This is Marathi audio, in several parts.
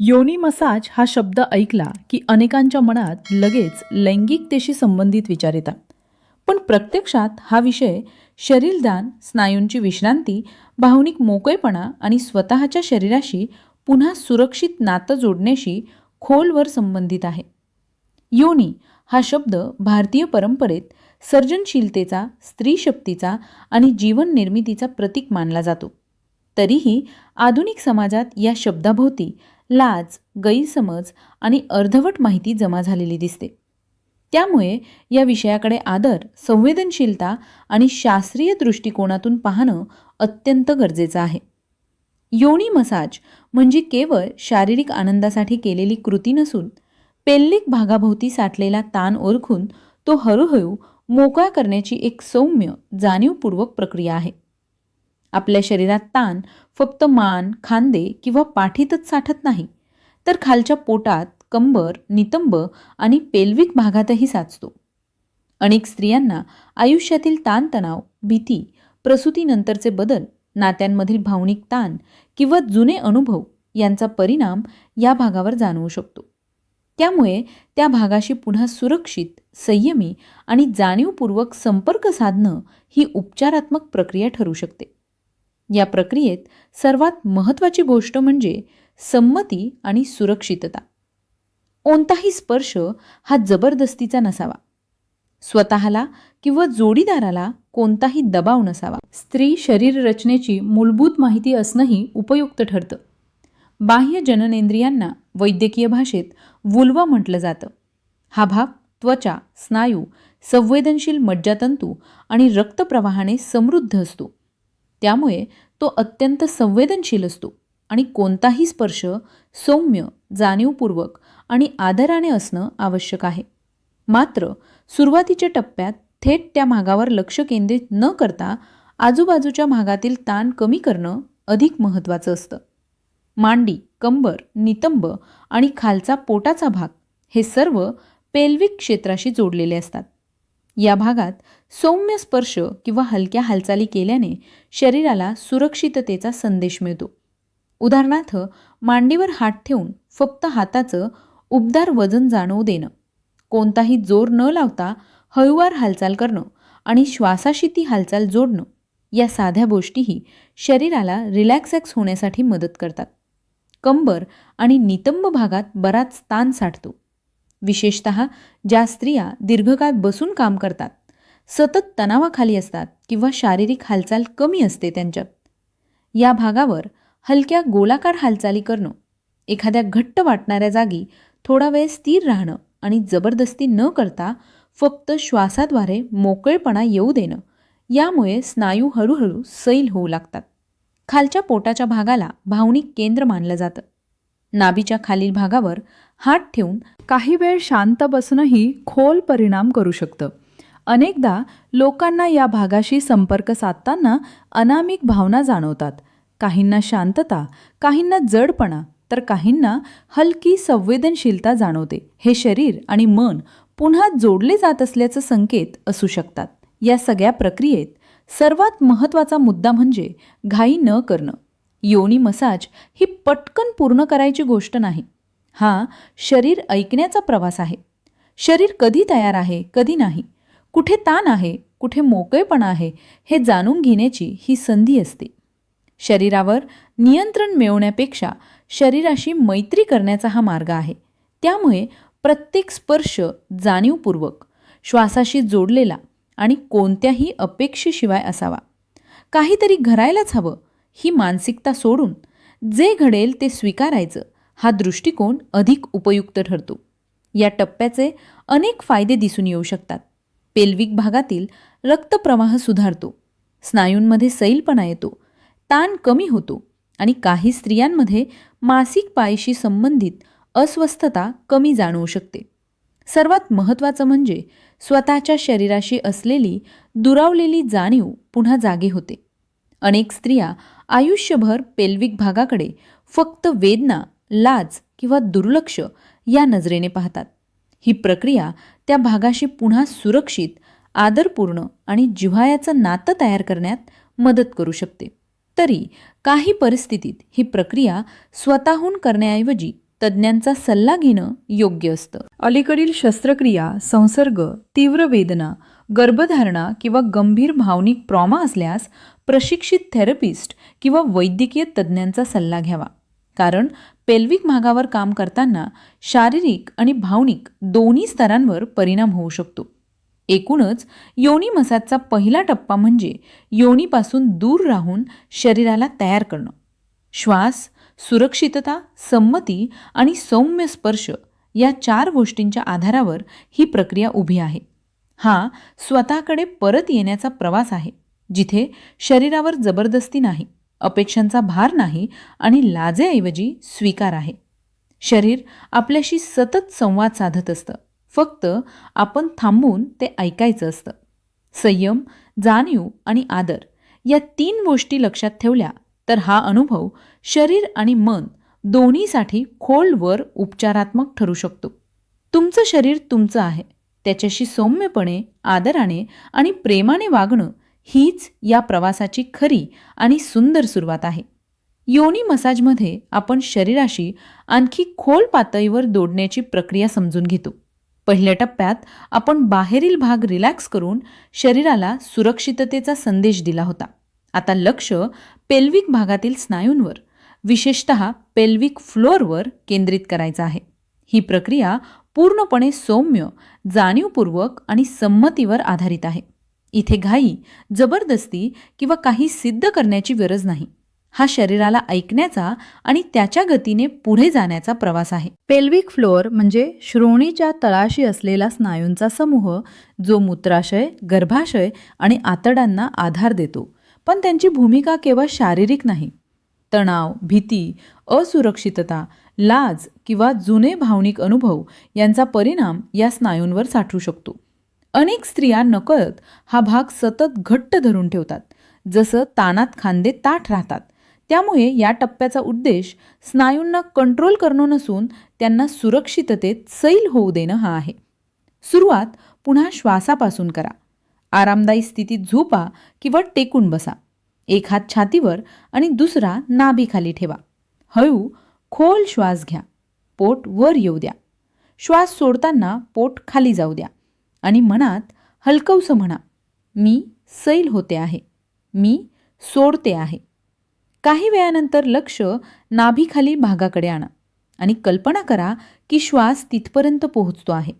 योनी मसाज हा शब्द ऐकला की अनेकांच्या मनात लगेच लैंगिकतेशी संबंधित विचार येतात. पण प्रत्यक्षात हा विषय शरीरदान स्नायूंची विश्रांती भावनिक मोकळेपणा आणि स्वतःच्या शरीराशी पुन्हा सुरक्षित नातं जोडण्याशी खोलवर संबंधित आहे. योनी हा शब्द भारतीय परंपरेत सर्जनशीलतेचा स्त्रीशक्तीचा आणि जीवन निर्मितीचा प्रतीक मानला जातो. तरीही आधुनिक समाजात या शब्दाभोवती लाज गैरसमज आणि अर्धवट माहिती जमा झालेली दिसते. त्यामुळे या विषयाकडे आदर संवेदनशीलता आणि शास्त्रीय दृष्टिकोनातून पाहणं अत्यंत गरजेचं आहे. योनी मसाज म्हणजे केवळ शारीरिक आनंदासाठी केलेली कृती नसून पेल्लिक भागाभोवती साठलेला ताण ओळखून तो हळूहळू मोकळा करण्याची एक सौम्य जाणीवपूर्वक प्रक्रिया आहे. आपल्या शरीरात ताण फक्त मान खांदे किंवा पाठीतच साठत नाही तर खालच्या पोटात कंबर नितंब आणि पेल्विक भागातही साचतो. अनेक स्त्रियांना आयुष्यातील ताणतणाव भीती प्रसूतीनंतरचे बदल नात्यांमधील भावनिक ताण किंवा जुने अनुभव यांचा परिणाम या भागावर जाणवू शकतो. त्यामुळे त्या भागाशी पुन्हा सुरक्षित संयमी आणि जाणीवपूर्वक संपर्क साधणं ही उपचारात्मक प्रक्रिया ठरू शकते. या प्रक्रियेत सर्वात महत्त्वाची गोष्ट म्हणजे संमती आणि सुरक्षितता. कोणताही स्पर्श हा जबरदस्तीचा नसावा. स्वतःला किंवा जोडीदाराला कोणताही दबाव नसावा. स्त्री शरीर रचनेची मूलभूत माहिती असणंही उपयुक्त ठरतं. बाह्य जननेंद्रियांना वैद्यकीय भाषेत वुल्वा म्हटलं जातं. हा भाग त्वचा स्नायू संवेदनशील मज्जातंतू आणि रक्तप्रवाहाने समृद्ध असतो. त्यामुळे तो अत्यंत संवेदनशील असतो आणि कोणताही स्पर्श सौम्य जाणीवपूर्वक आणि आदराने असणं आवश्यक आहे. मात्र सुरुवातीच्या टप्प्यात थेट त्या भागावर लक्ष केंद्रित न करता आजूबाजूच्या भागातील ताण कमी करणं अधिक महत्त्वाचं असतं. मांडी कंबर नितंब आणि खालचा पोटाचा भाग हे सर्व पेल्विक क्षेत्राशी जोडलेले असतात. या भागात सौम्य स्पर्श किंवा हलक्या हालचाली केल्याने शरीराला सुरक्षिततेचा संदेश मिळतो. उदाहरणार्थ मांडीवर हात ठेवून फक्त हाताचं उबदार वजन जाणवू देणं कोणताही जोर न लावता हळूवार हालचाल करणं आणि श्वासाशी ती हालचाल जोडणं या साध्या गोष्टीही शरीराला रिलॅक्सॅक्स होण्यासाठी मदत करतात. कंबर आणि नितंब भागात बराच ताण साठतो. विशेषत ज्या स्त्रिया दीर्घकाळ बसून काम करतात सतत तणावाखाली असतात किंवा शारीरिक हालचाल कमी असते त्यांच्यात. या भागावर हलक्या गोलाकार हालचाली करणं एखाद्या घट्ट वाटणाऱ्या जागी थोडा वेळ स्थिर राहणं आणि जबरदस्ती न करता फक्त श्वासाद्वारे मोकळेपणा येऊ देणं यामुळे स्नायू हळूहळू सैल होऊ लागतात. खालच्या पोटाच्या भागाला भावनिक केंद्र मानलं जातं. नाभीच्या खालील भागावर हात ठेवून काही वेळ शांत बसणंही खोल परिणाम करू शकतं. अनेकदा लोकांना या भागाशी संपर्क साधताना अनामिक भावना जाणवतात. काहींना शांतता काहींना जडपणा तर काहींना हलकी संवेदनशीलता जाणवते. हे शरीर आणि मन पुन्हा जोडले जात असल्याचं संकेत असू शकतात. या सगळ्या प्रक्रियेत सर्वात महत्त्वाचा मुद्दा म्हणजे घाई न करणं. योनी मसाज ही पटकन पूर्ण करायची गोष्ट नाही. हा शरीर ऐकण्याचा प्रवास आहे. शरीर कधी तयार आहे कधी नाही. कुठे ताण आहे कुठे मोकळेपणा आहे हे जाणून घेण्याची ही संधी असते. शरीरावर नियंत्रण मिळवण्यापेक्षा शरीराशी मैत्री करण्याचा हा मार्ग आहे. त्यामुळे प्रत्येक स्पर्श जाणीवपूर्वक श्वासाशी जोडलेला आणि कोणत्याही अपेक्षेशिवाय असावा. काहीतरी घरायलाच हवं ही मानसिकता सोडून जे घडेल ते स्वीकारायचं हा दृष्टिकोन अधिक उपयुक्त ठरतो. या टप्प्याचे अनेक फायदे दिसून येऊ शकतात. पेल्विक भागातील रक्तप्रवाह सुधारतो. स्नायूंमध्ये सैलपणा येतो. ताण कमी होतो आणि काही स्त्रियांमध्ये मासिक पाळीशी संबंधित अस्वस्थता कमी जाणवू शकते. सर्वात महत्त्वाचं म्हणजे स्वतःच्या शरीराशी असलेली दुरावलेली जाणीव पुन्हा जागे होते. अनेक स्त्रिया आयुष्यभर पेल्विक भागाकडे फक्त वेदना लाज किंवा दुर्लक्ष या नजरेने पाहतात. ही प्रक्रिया त्या भागाशी पुन्हा सुरक्षित आदरपूर्ण आणि जिव्हाळ्याचं नातं तयार करण्यात मदत करू शकते. तरी काही परिस्थितीत ही प्रक्रिया स्वतःहून करण्याऐवजी तज्ज्ञांचा सल्ला घेणं योग्य असतं. अलीकडील शस्त्रक्रिया संसर्ग तीव्र वेदना गर्भधारणा किंवा गंभीर भावनिक ट्रॉमा असल्यास प्रशिक्षित थेरपिस्ट किंवा वैद्यकीय तज्ज्ञांचा सल्ला घ्यावा. कारण पेल्विक भागावर काम करताना शारीरिक आणि भावनिक दोन्ही स्तरांवर परिणाम होऊ शकतो. एकूणच योनी मसाजचा पहिला टप्पा म्हणजे योनीपासून दूर राहून शरीराला तयार करणं. श्वास सुरक्षितता संमती आणि सौम्य स्पर्श या चार गोष्टींच्या आधारावर ही प्रक्रिया उभी आहे. हा स्वतःकडे परत येण्याचा प्रवास आहे जिथे शरीरावर जबरदस्ती नाही अपेक्षांचा भार नाही आणि लाजेऐवजी स्वीकार आहे. शरीर आपल्याशी सतत संवाद साधत असतं. फक्त आपण थांबून ते ऐकायचं असतं. संयम जाणीव आणि आदर या तीन गोष्टी लक्षात ठेवल्या तर हा अनुभव शरीर आणि मन दोन्हीसाठी खोलवर उपचारात्मक ठरू शकतो. तुमचं शरीर तुमचं आहे. त्याच्याशी सौम्यपणे आदराने आणि प्रेमाने वागणं हीच या प्रवासाची खरी आणि सुंदर सुरुवात आहे. योनी मसाजमध्ये आपण शरीराशी आणखी खोल पातळीवर दोडण्याची प्रक्रिया समजून घेतो. पहिल्या टप्प्यात आपण बाहेरील भाग रिलॅक्स करून शरीराला सुरक्षिततेचा संदेश दिला होता. आता लक्ष पेल्विक भागातील स्नायूंवर विशेषत पेल्विक फ्लोअरवर केंद्रित करायचं आहे. ही प्रक्रिया पूर्णपणे सौम्य जाणीवपूर्वक आणि संमतीवर आधारित आहे. इथे घाई जबरदस्ती किंवा काही सिद्ध करण्याची गरज नाही. हा शरीराला ऐकण्याचा आणि त्याच्या गतीने पुढे जाण्याचा प्रवास आहे. पेल्विक फ्लोअर म्हणजे श्रोणीच्या तळाशी असलेला स्नायूंचा समूह जो मूत्राशय गर्भाशय आणि आतड्यांना आधार देतो. पण त्यांची भूमिका केवळ शारीरिक नाही. तणाव भीती असुरक्षितता लाज किंवा जुने भावनिक अनुभव यांचा परिणाम या स्नायूंवर साठू शकतो. अनेक स्त्रिया नकळत हा भाग सतत घट्ट धरून ठेवतात जसं तानात खांदे ताठ राहतात. त्यामुळे या टप्प्याचा उद्देश स्नायूंना कंट्रोल करणं नसून त्यांना सुरक्षिततेत सैल होऊ देणं हा आहे. सुरुवात पुन्हा श्वासापासून करा. आरामदायी स्थितीत झोपा किंवा टेकून बसा. एक हात छातीवर आणि दुसरा नाभीखाली ठेवा. हळू खोल श्वास घ्या. पोट वर येऊ द्या. श्वास सोडताना पोट खाली जाऊ द्या. आणि मनात हलकवसं म्हणा मी सैल होते आहे. मी सोडते आहे. काही वेळानंतर लक्ष नाभीखाली भागाकडे आणा आणि कल्पना करा की श्वास तिथपर्यंत पोहोचतो आहे.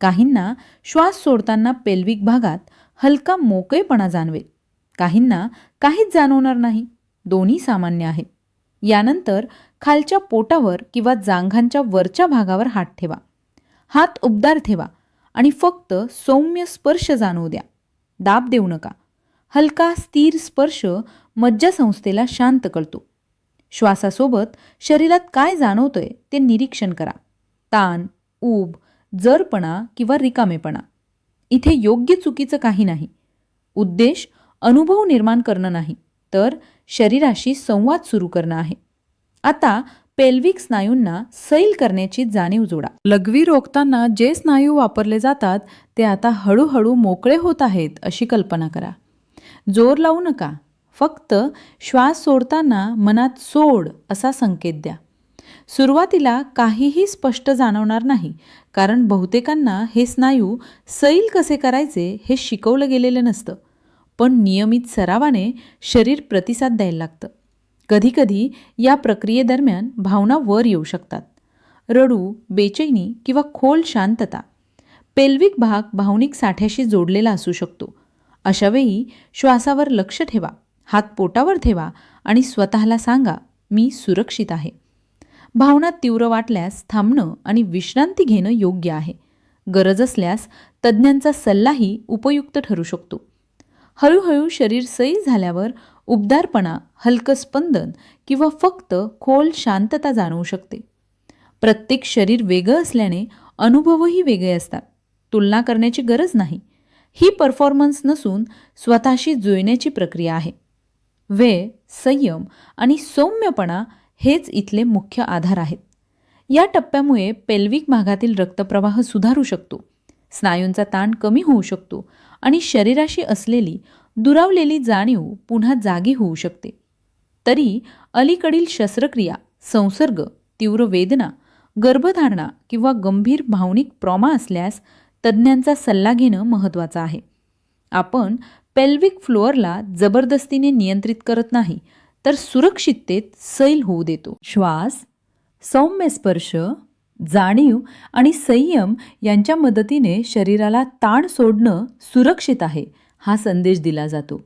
काहींना श्वास सोडताना पेल्विक भागात हलका मोकळेपणा जाणवेल. काहींना काहीच जाणवणार नाही. दोन्ही सामान्य आहे यानंतर खालच्या पोटावर किंवा जांघांच्या वरच्या भागावर हात ठेवा. हात उबदार ठेवा आणि फक्त सौम्य स्पर्श जाणवू द्या. दाब देऊ नका. हलका स्थिर स्पर्श मज्जासंस्थेला शांत करतो. श्वासासोबत शरीरात काय जाणवतंय ते निरीक्षण करा. ताण ऊब जरपणा किंवा रिकामेपणा. इथे योग्य चुकीचं काही नाही. उद्देश अनुभव निर्माण करणं नाही तर शरीराशी संवाद सुरू करणं आहे. आता पेल्विक स्नायूंना सैल करण्याची जाणीव जोडा. लघवी रोखताना जे स्नायू वापरले जातात ते आता हळूहळू मोकळे होत आहेत अशी कल्पना करा. जोर लावू नका. फक्त श्वास सोडताना मनात सोड असा संकेत द्या. सुरुवातीला काहीही स्पष्ट जाणवणार नाही कारण बहुतेकांना हे स्नायू सैल कसे करायचे हे शिकवलं गेलेलं नसतं. पण नियमित सरावाने शरीर प्रतिसाद द्यायला लागतं. कधीकधी या प्रक्रियेदरम्यान भावना वर येऊ शकतात. रडू बेचैनी किंवा खोल शांतता पेल्विक भाग भावनिक साठ्याशी जोडलेला असू शकतो. अशावेळी श्वासावर लक्ष ठेवा हात पोटावर ठेवा आणि स्वतःला सांगा मी सुरक्षित आहे. भावना तीव्र वाटल्यास थांबणं आणि विश्रांती घेणं योग्य आहे. गरज असल्यास तज्ज्ञांचा सल्लाही उपयुक्त ठरू शकतो. हळूहळू शरीर सई झाल्यावर उबदारपणा हलकं स्पंदन किंवा फक्त खोल शांतता जाणवू शकते. प्रत्येक शरीर वेगळं असल्याने अनुभवही वेगळे असतात. तुलना करण्याची गरज नाही. ही परफॉर्मन्स नसून स्वतःशी जुळण्याची प्रक्रिया आहे. वेळ संयम आणि सौम्यपणा हेच इथले मुख्य आधार आहेत. या टप्प्यामुळे पेल्विक भागातील रक्तप्रवाह सुधारू शकतो. स्नायूंचा ताण कमी होऊ शकतो आणि शरीराशी असलेली दुरावलेली जाणीव पुन्हा जागी होऊ शकते. तरी अलीकडील शस्त्रक्रिया संसर्ग तीव्र वेदना गर्भधारणा किंवा गंभीर भावनिक प्रॉमा असल्यास तज्ज्ञांचा सल्ला घेणं महत्त्वाचं आहे. आपण पेल्विक फ्लोअरला जबरदस्तीने नियंत्रित करत नाही तर सुरक्षिततेत सैल होऊ देतो. श्वास सौम्य स्पर्श जाणीव आणि संयम यांच्या मदतीने शरीराला ताण सोडणं सुरक्षित आहे हा संदेश दिला जातो.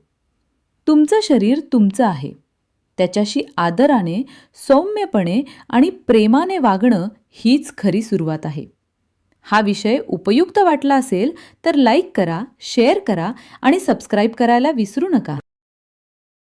तुमचं शरीर तुमचं आहे. त्याच्याशी आदराने सौम्यपणे आणि प्रेमाने वागणं हीच खरी सुरुवात आहे. हा विषय उपयुक्त वाटला असेल तर लाईक करा शेअर करा आणि सबस्क्राईब करायला विसरू नका.